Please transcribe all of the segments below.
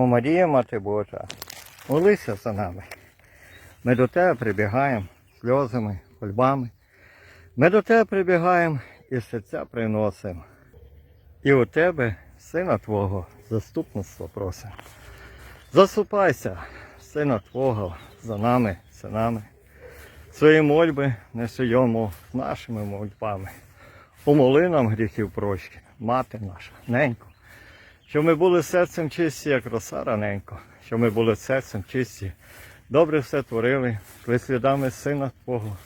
О Марія, Мати Божа, молися за нами. Ми до тебе прибігаємо сльозами, хольбами. Ми до тебе прибігаємо і серця приносимо. І у тебе, сина Твого, заступництво просимо. Заступайся, сина Твого, за нами, синами. Свої мольби не суємо з нашими мольбами. Умоли нам гріхів прощі, мати наша, ненько. Щоб ми були серцем чисті, як роса раненько, щоб ми були серцем чисті, добре все творили, шли слідами Сина Твого,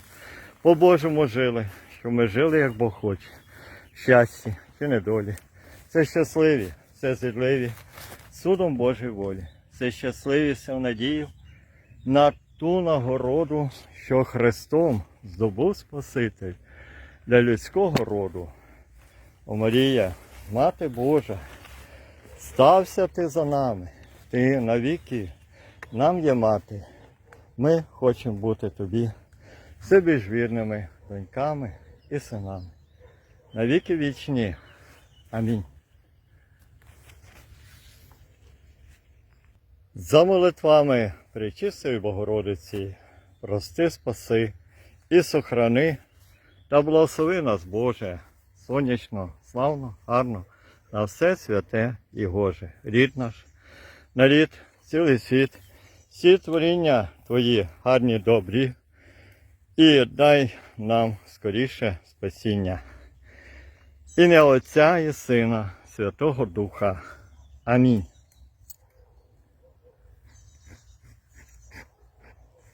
по-божому жили, щоб ми жили, як Бог хоче, щасті чи недолі. Це щасливі, це зідливі, судом Божої волі. Це щасливі все в надію на ту нагороду, що Христом здобув Спаситель для людського роду. О Марія, Мати Божа, стався ти за нами, ти навіки нам є мати. Ми хочемо бути тобі собі ж вірними доньками і синами. Навіки вічні. Амінь. За молитвами Пречистої Богородиці, прости, спаси і сохрани та благослови нас, Боже, сонячно, славно, гарно, на все святе і Гоже, рід наш, на рід, цілий світ, всі творіння Твої гарні, добрі, і дай нам скоріше спасіння. Ім'я Отця і Сина, Святого Духа. Амінь.